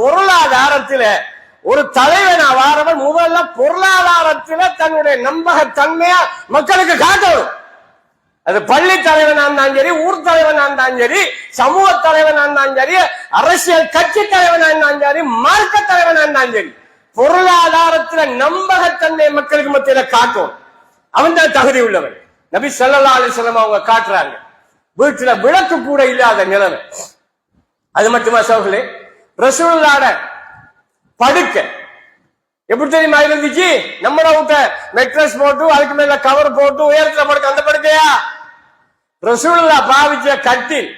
பொருளாதாரத்தில ஒரு தலைவன் வாரவன் முதல்ல பொருளாதாரத்தில தன்னுடைய நம்பகத்தன்மையா மக்களுக்கு காட்டணும். அது பள்ளி தலைவனா இருந்தாலும் சரி ஊர் தலைவனா இருந்தாலும் சரி சமூக தலைவனா இருந்தாலும் சரி அரசியல் கட்சி தலைவனா இருந்தாலும் சரி மார்க்க தலைவனா இருந்தாலும் சரி பொருளாதாரத்துல நம்பகத்தன்மை மக்களுக்கு மத்தியில காட்டும் அவன் தான் தகுதி உள்ளவன். நபி சல்லா அலைஹி அவங்க காட்டுறாங்க. வீட்டுல விளக்கு கூட இல்லாத நிலைமை. அது மட்டுமா சோகலே ரசூலுல்லாட படுக்க. எப்படி தெரியுமா இருந்துச்சு? நம்மள விட்ட மெட்ரஸ் போட்டு அதுக்கு மேல கவர் போட்டு உயரத்துல படுக்க அந்த படுக்கையா? ரசூலுல்லா பாவிச்ச கட்டில்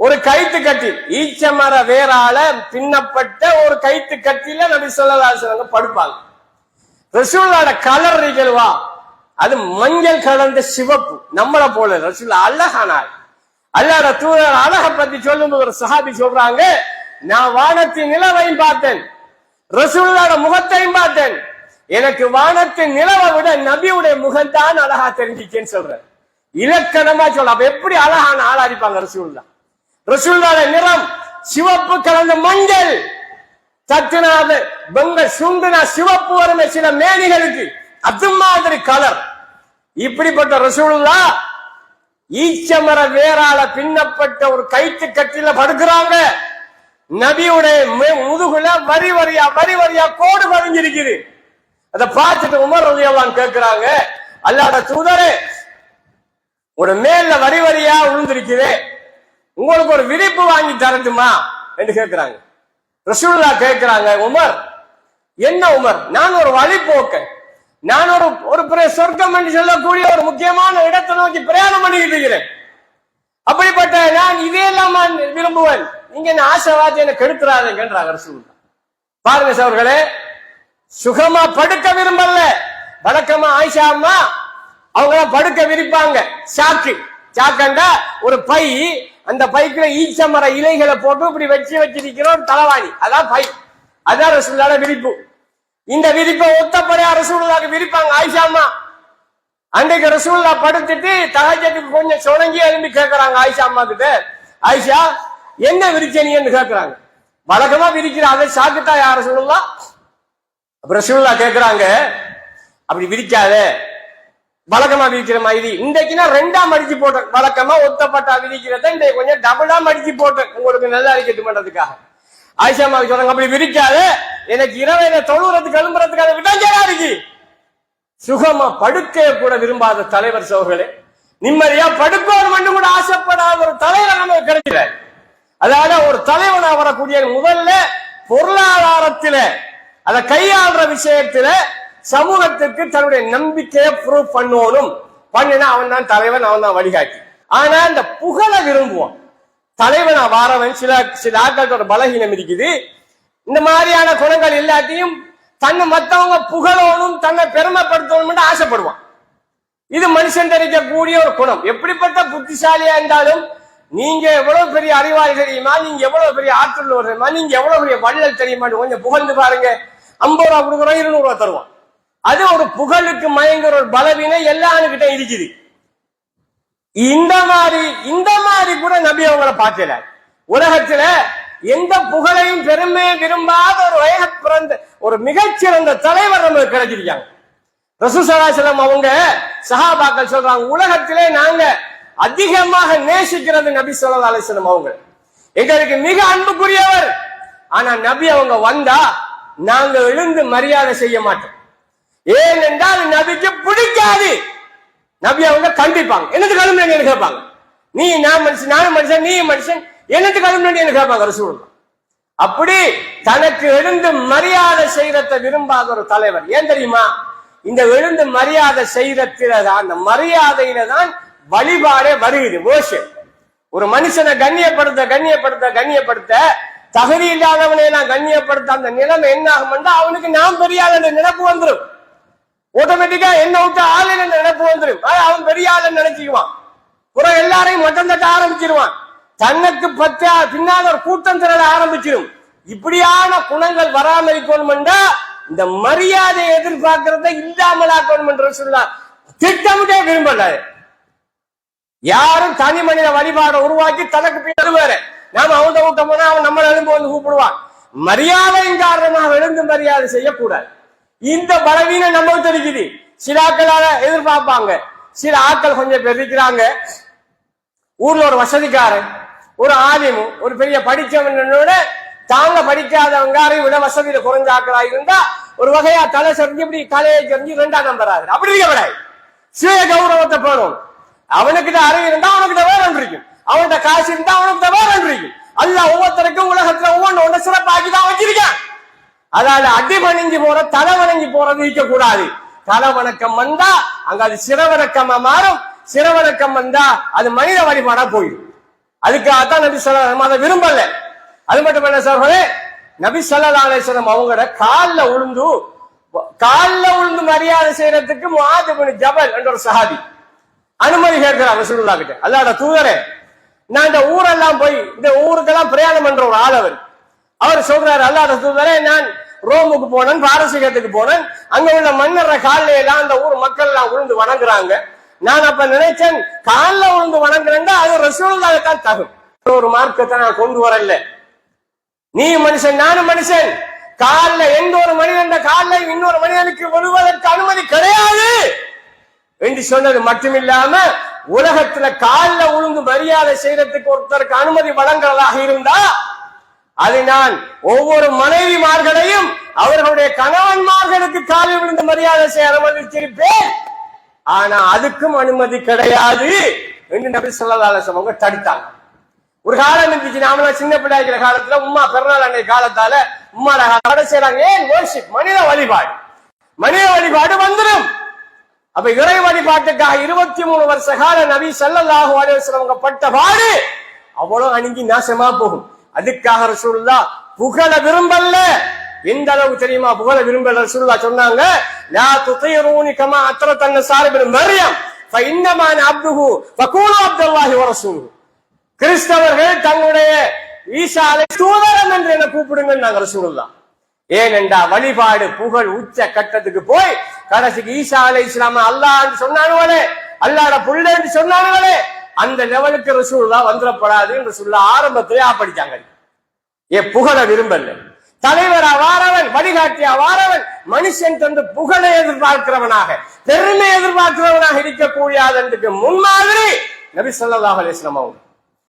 ஒரு கைத்து கட்டில் ஈச்சமர வேறால பின்னப்பட்ட ஒரு கைத்து கட்டில நபி ஸல்லல்லாஹு படுப்பாங்க. ரசூலுல்லாட கலர் நிகழ்வா? அது மஞ்சள் கலந்த சிவப்பு. நம்மளை போல ரசூல் அழகானார் அல்லாட தூதர் அழக பத்தி சொல்லும் ஒரு சஹாபி சொல்றாங்க நான் வானத்தின் நிலவையும் பார்த்தேன். ரசூலோட முகத்தையும் பார்த்தேன். எனக்கு வானத்தின் நிலவை விட நபியுடைய முகம்தான் அழகா தெரிஞ்சிச்சேன்னு சொல்றேன். இலக்கணமா சொல்ல அப்ப எப்படி அழகான ஆளாடிப்பாங்க ரசூல்லா ரசூல்லோட நிறம் சிவப்பு கலந்த மஞ்சள். தத்துனாத பெங்க சுண்டுனா சிவப்பு வரும் சில மேனிகளுக்கு அது மாதிரி கலர் இப்படிப்பட்ட ரசூலுல்லா ஈச்சமர வேறால பின்னப்பட்ட ஒரு கைத்து கட்டில படுக்கிறாங்க. நபியுடைய முதுகுல வரி வரியா வரி வரியா கோடு பதிஞ்சிருக்குது. அதை பார்த்துட்டு உமர் ரலியல்லாஹு கேட்கிறாங்க அல்லாட தூதரே ஒரு மேல வரி வரியா விழுந்திருக்குது. உங்களுக்கு ஒரு விரிப்பு வாங்கி தரட்டுமா? என்று கேட்கிறாங்க ரசூல்லா கேட்கிறாங்க உமர் என்ன உமர்? நான் ஒரு வழி போக்கேன் நான் ஒரு ஒரு சொர்க்கம் என்று சொல்லக்கூடிய ஒரு முக்கியமான இடத்தை நோக்கி பிரயாணம் பண்ணிக்கிட்டு இருக்கிறேன். அப்படிப்பட்ட நான் இதையெல்லாம் நான் விரும்புவேன். நீங்க என்ன ஆசைவாதி என்ன கெடுத்துறாதீங்கன்றாங்க ரசூலுல்லா பாருங்க சவர்களே சுகமா படுக்க விரும்பல. வழக்கமா ஆயிஷா அம்மா அவங்க படுக்க விரிப்பாங்க. சாக்கு. சாக்கண்டா ஒரு பை அந்த பைக்குள்ளே ஈச்ச மர இலைகளை போட்டு இப்படி வச்சு வச்சிருக்கிற ஒரு தலைவாணி. அதான் பை. அதான் ரசூலுல்லாட விரிப்பு. இந்த விரிப்பை ஒத்தப்படையா ரசூலுல்லாக்கு விரிப்பாங்க ஆயிஷா அம்மா. அன்றைக்கு ரசூல்லா படுத்துட்டு தகஜத்துக்கு கொஞ்சம் சுணங்கி எழும்பி கேட்கறாங்க ஆயிஷா அம்மா கிட்ட. ஆயிஷா என்ன விரிச்சனின்னு கேட்கிறாங்க வழக்கமா விரிக்கிற அதை சாக்குத்தா யார சொல்லலாம் அப்புறம் ரசூல்லா கேட்கிறாங்க அப்படி விரிக்காத. வழக்கமா விரிக்கிற மாதிரி இன்றைக்குன்னா ரெண்டா மடிச்சு போட்டேன் வழக்கமா ஒத்தப்பட்டா விரிக்கிறத இன்றைக்கு கொஞ்சம் டபுளா மடிச்சு போட்டேன் உங்களுக்கு நல்லா இருக்கட்டும் பண்றதுக்காக. ஆயிஷா அம்மா சொல்றாங்க அப்படி விரிக்காத. எனக்கு இரவு தொழுறதுக்கு எழும்புறதுக்காக விட்டாஞ்சா இருக்கு? சுகமா படுக்க கூட விரும்பாத தலைவர் சோர்களே நிம்மதியா படுக்கோர் மண்ணு கூட ஆசைப்படாத ஒரு தலைவர் நமக்கு கிடைக்கிறார் அதாவது ஒரு தலைவனா வரக்கூடிய முதல்ல பொருளாதாரத்தில அதை கையாளுற விஷயத்துல சமூகத்துக்கு தன்னுடைய நம்பிக்கையை ப்ரூவ் பண்ணணும். பண்ணினா அவன் தான் தலைவன் அவன் தான் வழிகாட்டி. ஆனா இந்த புகழை விரும்புவான். தலைவனா வாரவன் சில சில ஆட்களோட பலகீனம் இருக்குது. இந்த மாதிரியான குணங்கள் எல்லாத்தையும் தன்னை மத்தவங்க புகழணும் தன்னை பெருமைப்படுத்தணும் ஆசைப்படுவான். இது மனுஷன் தெரிவிக்கக்கூடிய ஒரு குணம். எப்படிப்பட்ட புத்திசாலியா இருந்தாலும் நீங்க எவ்வளவு பெரிய அறிவாளி தெரியுமா? நீங்க எவ்வளவு பெரிய ஆற்றல் உள்ளவர் தெரியுமா? நீங்க எவ்வளவு பெரிய வள்ளல் தெரியுமா? கொஞ்சம் புகழ்ந்து பாருங்க. ஐம்பது ரூபா கொடுக்குறோம் இருநூறு ரூபா தருவோம் அது ஒரு புகழுக்கு மயங்குற ஒரு பலவீனம் எல்லாருக்கிட்ட இருக்குது. இந்த மாதிரி இந்த மாதிரி கூட நபி அவங்கள பார்க்கல. உலகத்துல எந்த புகழையும் பெருமையை விரும்பாத ஒரு வயக பிறந்த ஒரு மிகச்சிறந்த தலைவர் நமக்கு கிடைச்சிருக்காங்க. ரசூசலாசலம் அவங்க சஹாபாக்கள் சொல்றாங்க உலகத்திலே நாங்க அதிகமாக நேசிக்கிறது நபி சொல்லா அலிசனம் அவங்க. எங்களுக்கு மிக அன்புக்குரியவர். ஆனா நபி அவங்க வந்தா நாங்க எழுந்து மரியாதை செய்ய மாட்டோம். ஏனென்றால் நபிக்கு பிடிக்காது. நபி அவங்க கண்டிப்பாங்க. என்னது கிளம்புனீங்க கேட்பாங்க? நீ நான் மனுஷன் நானும் மனுஷன் நீ மனுஷன். என்னது கிளம்புனீங்க கேட்பாங்க ரசூல் அப்படி தனக்கு எழுந்து மரியாதை செய்யறத விரும்பாத ஒரு தலைவர். ஏன் தெரியுமா? இந்த எழுந்து மரியாதை செய்யறதுல தான் அந்த மரியாதையில தான் வழிபாடே வருகிறது. worship. ஒரு மனுஷனை கண்ணியப்படுத்த கண்ணியப்படுத்த கண்ணியப்படுத்த தகுதி இல்லாதவனை நான் கண்ணியப்படுத்த அந்த நிலைமை என்ன ஆகும்னா அவனுக்கு நான் பெரிய ஆள் நினப்பு நினைப்பு வந்துடும் ஆட்டோமேட்டிக்கா என்ன விட்டு ஆள் என்ன நினப்பு வந்துடும் அவன் பெரிய ஆள் நினைச்சுக்குவான். புறம் எல்லாரையும் மட்டம் தட்ட ஆரம்பிச்சிருவான். தனக்கு பத்த பின்னால் ஒரு கூட்டம் திரள ஆரம்பிச்சிடும் இப்படியான குணங்கள் வராமல் இருக்கணும்டா இந்த மரியாதை எதிர்பார்க்கறத இல்லாமல் ஆக்கணும் சொல்லலாம் திட்டமிட்டே விரும்பல. யாரும் தனி மனித வழிபாடை உருவாக்கி தனக்கு பின்னாடி நாம அவங்க விட்ட போனா அவன் நம்ம எழுந்து வந்து கூப்பிடுவான். மரியாதையின் காரணமாக எழுந்து மரியாதை செய்யக்கூடாது. இந்த பலவீனம் நம்ம தெரிக்குது சில ஆக்களால எதிர்பார்ப்பாங்க. சில ஆட்கள் கொஞ்சம் பேர் இருக்கிறாங்க. ஊர்ல ஒரு வசதிக்காரன் ஒரு ஆதிமும் ஒரு பெரிய படிச்சவனோட தாங்க படிக்காதவங்க விட வசதியில குறைஞ்ச ஆக்களா இருந்தா ஒரு வகையா தலை செஞ்சு இப்படி தலையை செஞ்சு ரெண்டாம் நம்பர் ஆகுது. அப்படி இருக்க விடாது சுய கௌரவத்தை போடும் அவனுக்கிட்ட அறிவு இருந்தா அவனுக்கு வேற இருக்கும். அவன்கிட்ட காசு இருந்தா அவனுக்கு வேற இருக்கும். அல்ல ஒவ்வொருத்தருக்கும் உலகத்துல ஒவ்வொன்று ஒன்று சிறப்பாக்கி தான் வச்சிருக்கான். அதாவது அடிமணிஞ்சு போற தலை வணங்கி போறது இருக்க கூடாது. தலை வணக்கம் வந்தா அங்க அது சிறவணக்கமா மாறும். சிறவணக்கம் வந்தா அது மனித வழிபாடா போயிடும். அதுக்காகத்தான் நபி சொல்ல நம்ம அதை விரும்பல. அது மட்டும் என்ன சொல்றே நபி சொல்லா அவங்களோட காலில் உளுந்து காலில் உளுந்து மரியாதை செய்யறதுக்கு மாதிரி ஜபல் என்ற ஒரு சஹாபி. அனுமதி கேட்கிறார் ரசூலுல்லாஹ் கிட்ட. அல்லாட தூதரே நான் இந்த ஊரெல்லாம் போய் இந்த ஊருக்கெல்லாம் பிரயாணம் பண்ற ஒரு ஆள் அவர். அவர் சொல்றாரு அல்லாட தூதரே நான் ரோமுக்கு போனேன் பாரசீகத்துக்கு போனேன். அங்க உள்ள மன்னர காலில எல்லாம் அந்த ஊர் மக்கள் எல்லாம் உழுந்து வணங்குறாங்க. நான் அப்ப நினைச்சேன் காலில் உழுந்து வணங்குறேன்னா அது ரசூலுல்லாஹ் தான் தகும். ஒரு மார்க்கத்தை நான் கொண்டு வரல. நீ மனுஷன் நானும் மனுஷன். காலில் எந்த ஒரு மனிதன் கால்ல இன்னொரு மனிதனுக்கு விழுவதற்கு அனுமதி கிடையாது. என்று சொன்னது மட்டுமில்லாம உலகத்துல காலில் உழுந்து மரியாதை செய்யறதுக்கு ஒருத்தருக்கு அனுமதி வழங்குறதாக இருந்தா அது நான் ஒவ்வொரு மனைவிமார்களையும் அவர்களுடைய கணவன்மார்களுக்கு காலில் விழுந்து மரியாதை செய்ய அனுமதிச்சிருப்பேன் ஆனா அதுக்கும் அனுமதி கிடையாது என்று நபி சொல்லா அவங்க தடுத்தாங்க. ஒரு காலம் இருந்துச்சு நாமெல்லாம் சின்ன பிள்ளை இருக்கிற காலத்துல உமா பிறநாள் அன்றைய காலத்தால உமா செய்யறாங்க ஏன் மனித வழிபாடு. மனித வழிபாடு வந்துடும் அப்ப இறை வழிபாட்டுக்காக இருபத்தி மூணு வருஷ கால நபி ஸல்லல்லாஹு பட்ட பாடு அவ்வளவு அணுகி நாசமா போகும். அதுக்காக ரசூலுல்லா புகழ விரும்பல. எந்த அளவு தெரியுமா? புகழ விரும்பல ரசூல்லா சொன்னாங்க லா துதீரூனி கமா அத்ரத் அன்னசாரி பின் மரியம் ஃபஇன்னமா அப்துஹு ஃபகூலு அப்துல்லாஹி வ கிறிஸ்தவர்கள் தங்களுடைய ஈசாலை தூதரம் என்று என்ன கூப்பிடுங்க நாங்க ரசூலுல்லா. ஏனென்றா வழிபாடு புகழ் உச்ச கட்டத்துக்கு போய் கடைசிக்கு ஈசா அலை இஸ்லாம அல்லாஹ் சொன்னானுவலே அல்லாட புள்ள என்று சொன்னானுவலே அந்த லெவலுக்கு ரசூல்லா வந்துடப்படாது என்று சொல்ல ஆரம்பத்திலே ஆப்படிச்சாங்க ஏ புகழ விரும்பல. தலைவரா வாரவன் வழிகாட்டியா வாரவன் மனுஷன் தந்து புகழை எதிர்பார்க்கிறவனாக பெருமை எதிர்பார்க்கிறவனாக இருக்கக்கூடியதற்கு முன்மாதிரி நபி ஸல்லல்லாஹு அலிஸ்லாம் அவங்க